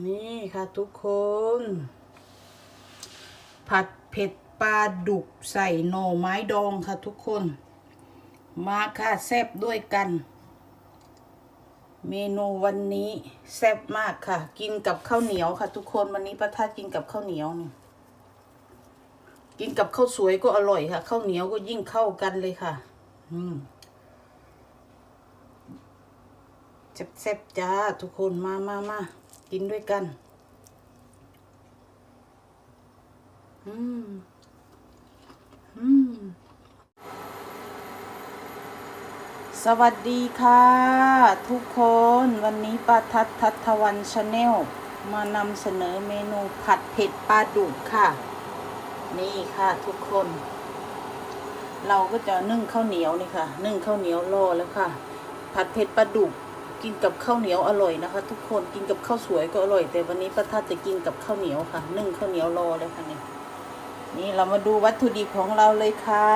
นี่ค่ะทุกคน ผัดเผ็ดปลาดุกใส่หน่อไม้ดองค่ะทุกคน มาค่ะแซ่บด้วยกัน เมนูวันนี้แซ่บมากค่ะ กินกับข้าวเหนียวค่ะ ทุกคนวันนี้ป้าทัดกินกับข้าวเหนียวนี่กินกับข้าวสวยก็อร่อยค่ะข้าวเหนียวก็ยิ่งเข้ากันเลยค่ะ อืมแซ่บๆจ้าทุกคนมามามา กินด้วยกัน อืม อืม สวัสดีค่ะ ทุกคนวันนี้ป้าทัศทัศวันชาแนลมานำเสนอเมนูผัดเผ็ดปลาดุกค่ะ นี่ค่ะทุกคน เราก็จะนึ่งข้าวเหนียวนี่ค่ะ นึ่งข้าวเหนียวรอแล้วค่ะ ผัดเผ็ดปลาดุก กินกับข้าวเหนียวอร่อยนะคะ ทุกคนกินกับข้าวสวยก็อร่อย แต่วันนี้ป้าทัศจะกินกับข้าวเหนียวค่ะ นึ่งข้าวเหนียวรอเลยค่ะนี่นี่เรามาดูวัตถุดิบของเราเลยค่ะ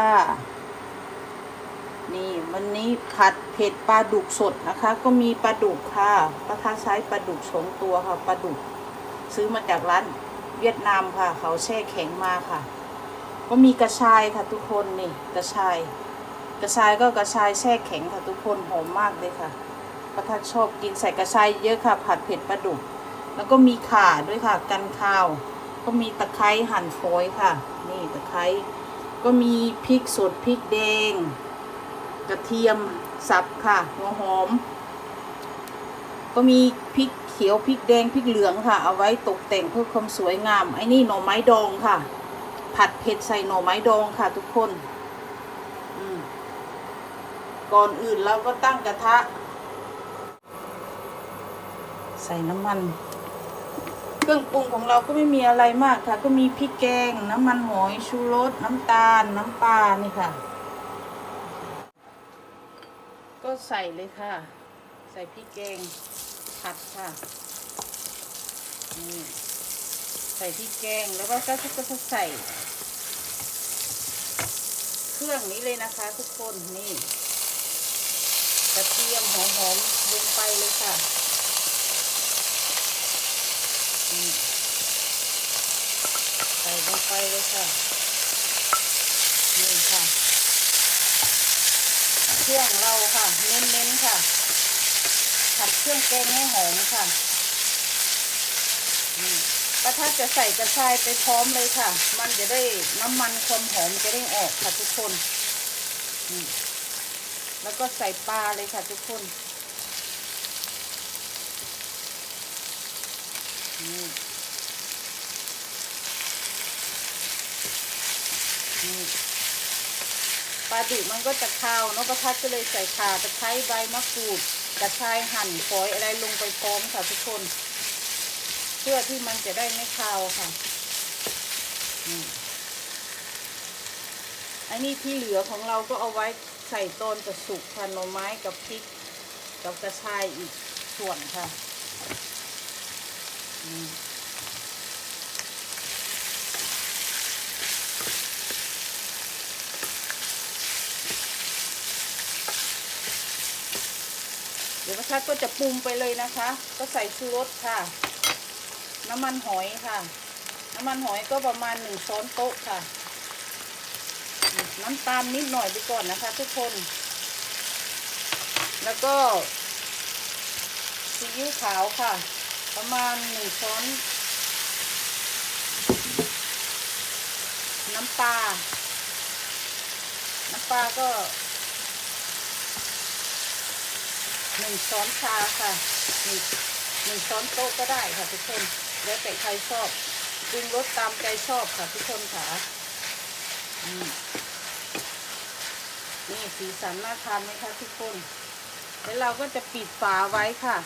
นี่วันนี้ผัดเผ็ดปลาดุกสดนะคะ ก็มีปลาดุกค่ะป้าทัศใช้ปลาดุกสองตัวค่ะปลาดุก ซื้อมาจากร้านเวียดนามค่ะ เขาแช่แข็งมาค่ะ ก็มีกระชายค่ะทุกคนนี่กระชาย กระชายก็กระชายแช่แข็งค่ะทุกคนหอมมากเลยค่ะ ป้าทัศชอบกินใส่กระชายเยอะค่ะ ผัดเผ็ดปลาดุก แล้วก็มีข่าด้วยค่ะ กันข้าว ก็มีตะไคร้หั่นฝอยค่ะ นี่ตะไคร้ ก็มีพริกสดพริกแดง กระเทียมสับค่ะ หัวหอม ก็มีพริกเขียวพริกแดงพริกเหลืองค่ะ เอาไว้ตกแต่งเพื่อความสวยงาม ไอ้นี่หน่อไม้ดองค่ะ ผัดเผ็ดใส่หน่อไม้ดองค่ะ ทุกคนก่อนอื่นเราก็ตั้งกระทะ ใส่น้ำมัน เครื่องปรุงของเราก็ไม่มีอะไรมากค่ะ ก็มีพริกแกง น้ำมันหอยชูรส น้ำตาล น้ำปลานี่ค่ะ ก็ใส่เลยค่ะ ใส่พริกแกงผัดค่ะนี่ใส่พริกแกงแล้วก็ก็ก็จะใส่ เครื่องนี้เลยนะคะทุกคนนี่กระเทียมหอมๆลงไปเลยค่ะ ใส่ลงไปเลยค่ะนี่ค่ะ เครื่องเราค่ะ เน้นๆค่ะ ผัดเครื่องแกงให้หอมค่ะนี่ป้าทัดจะใส่กระชายไปพร้อมเลยค่ะ มันจะได้น้ำมันความหอมจะได้ออกค่ะทุกคนนี่แล้วก็ใส่ปลาเลยค่ะทุกคน นี่นี่ปลาดุมันก็จะคาวเนาะประทัดก็เลยใส่ข่าตะไคร้ใบมะกรูดกระชายหั่นฝอยอะไรลงไปพร้อมค่ะทุกคน เพื่อที่มันจะได้ไม่คาวค่ะนี่อันนี้ที่เหลือของเราก็เอาไว้ใส่ตอนจะสุกค่ะหน่อไม้กับพริกกับกระชายอีกส่วนค่ะ เดี๋ยวพระทัดก็จะปรุงไปเลยนะคะ ก็ใส่ชูรสค่ะ น้ำมันหอยค่ะ น้ำมันหอยก็ประมาณหนึ่งช้อนโต๊ะค่ะ น้ำตาลนิดหน่อยไปก่อนนะคะ ทุกคน แล้วก็ซีอิ๊วขาวค่ะ ประมาณหนึ่งช้อนน้ำปลา น้ำปลาก็หนึ่งช้อนชาค่ะหนึ่งหนึ่งช้อนโต๊ะก็ได้ค่ะทุกคน แล้วแต่ใครชอบปรุงรสตามใจชอบค่ะทุกคนค่ะนี่สีสันน่าทานไหมคะทุกคน แล้วเราก็จะปิดฝาไว้ค่ะ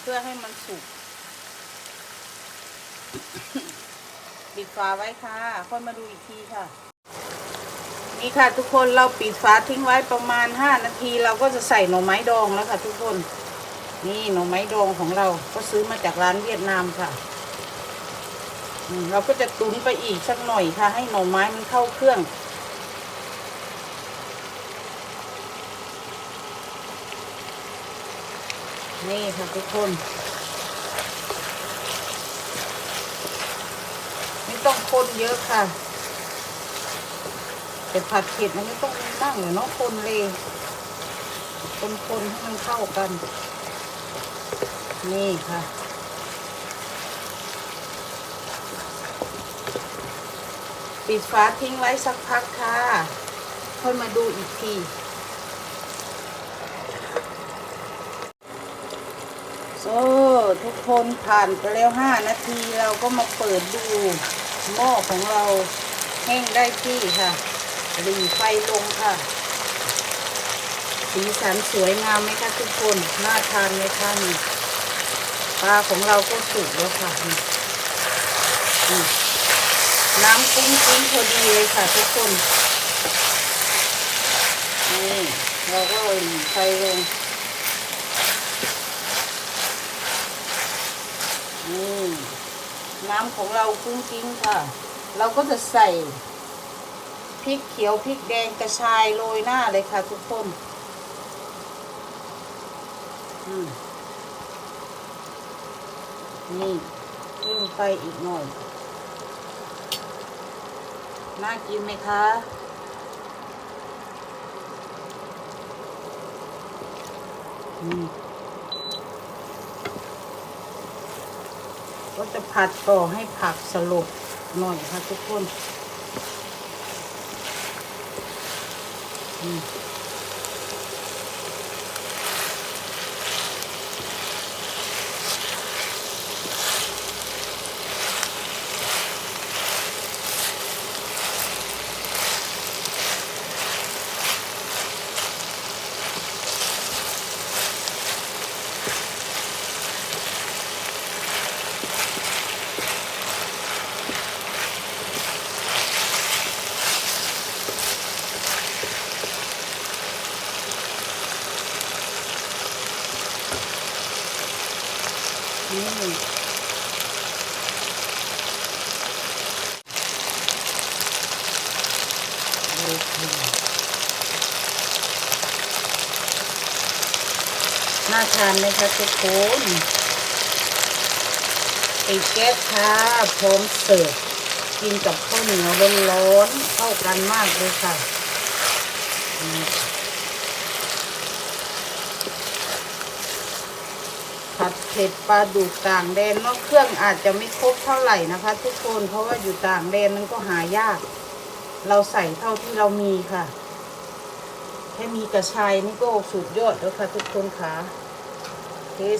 เพื่อให้มันสุกปิดฝาไว้ค่ะ ค่อยมาดูอีกทีค่ะ นี่ค่ะทุกคนเราปิดฝาทิ้งไว้ประมาณ 5 นาที เราก็จะใส่หน่อไม้ดองแล้วค่ะ ทุกคน นี่หน่อไม้ดองของเราก็ซื้อมาจากร้านเวียดนามค่ะเราก็จะตุ๋นไปอีกสักหน่อยค่ะ ให้หน่อไม้มันเข้าเครื่อง นี่ค่ะทุกคน ไม่ต้องคนเยอะค่ะ แต่ผัดเผ็ดมันไม่ต้องตั้งเลยเนาะคนเลยคนๆให้มันเข้ากัน นี่ค่ะปิดฝาทิ้งไว้สักพักค่ะ ค่อยมาดูอีกที โซ่ทุกคนผ่านไปแล้วห้านาทีเราก็มาเปิดดูหม้อของเราแห้งได้ที่ค่ะหลีไฟลงค่ะ สีสันสวยงามไหมคะทุกคน น่าทานไหมคะนี่ปลาของเราก็สุกแล้วค่ะนี่น้ำกุ้งกิ้งพอดีเลยค่ะทุกคนนี่เราก็หลีไฟลง นี่น้ำของเรากุ้งกิ้งค่ะ เราก็จะใส่พริกเขียวพริกแดงกระชายโรยหน้าเลยค่ะทุกคนนี่ขึ้นไฟอีกหน่อย น่ากินไหมคะอืม จะผัดต่อให้ผักสลบหน่อยค่ะทุกคน อืมนี่โอเค น่าทานไหมคะทุกคนปิดแก๊สค่ะพร้อมเสิร์ฟกินกับข้าวเหนียวร้อนๆเข้ากันมากเลยค่ะผัดเผ็ดปลาดุกต่างแดนเนอกเครื่องอาจจะไม่ครบเท่าไหร่นะคะ ทุกคนเพราะว่าอยู่ต่างแดนมันก็หายาก เราใส่เท่าที่เรามีค่ะ แค่มีกระชายนี่ก็สุดยอดแล้วค่ะ ทุกคนค่ะ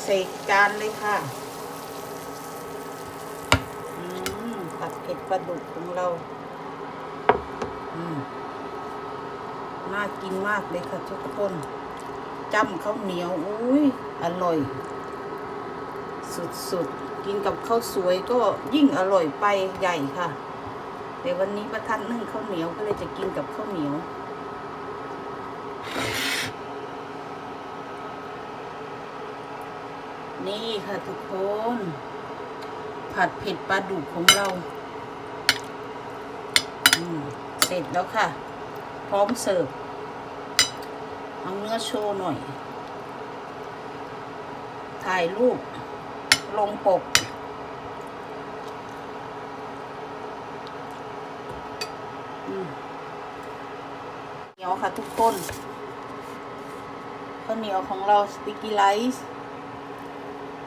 ใส่จานเลยค่ะผัดเผ็ดปลาดุกของเรา น่ากินมากเลยค่ะทุกคนจ้ำข้าวเหนียว อุ้ย อร่อย สุดๆ กินกับข้าวสวยก็ยิ่งอร่อยไปใหญ่ค่ะแต่วันนี้ประทัดนึ่งข้าวเหนียวก็เลยจะกินกับข้าวเหนียว นี่ค่ะทุกคน ผัดเผ็ดปลาดุกของเราเสร็จแล้วค่ะ พร้อมเสิร์ฟ เอาเนื้อโชว์หน่อย ถ่ายรูป ลงปกเหนียวค่ะทุกคนข้าวเหนียวของเราสติกกี้ไลซ์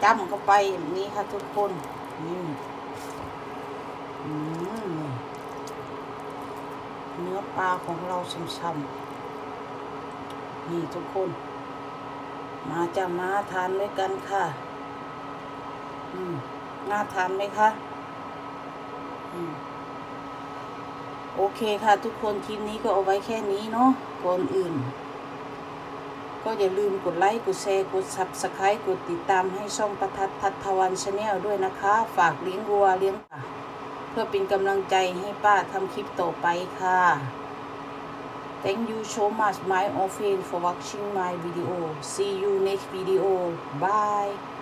จ้ำเข้าไปอย่างนี้ค่ะทุกคนนี่เนื้อปลาของเราช่ำๆนี่ทุกคน มาจะมาทานด้วยกันค่ะอืมน่าทานไหมคะอืมโอเคค่ะทุกคนคลิปนี้ก็เอาไว้แค่นี้เนาะก่อนอื่น ก็อย่าลืมกดไลค์ กดแชร์ กด subscribe กดติดตามให้ช่องประทัดทัตวันชาแนลด้วยนะคะ ฝากเลี้ยงวัวเลี้ยงปลาเพื่อเป็นกำลังใจให้ป้าทำคลิปต่อไปค่ะ Thank you so much my old friend for watching my video. See you next video. Bye.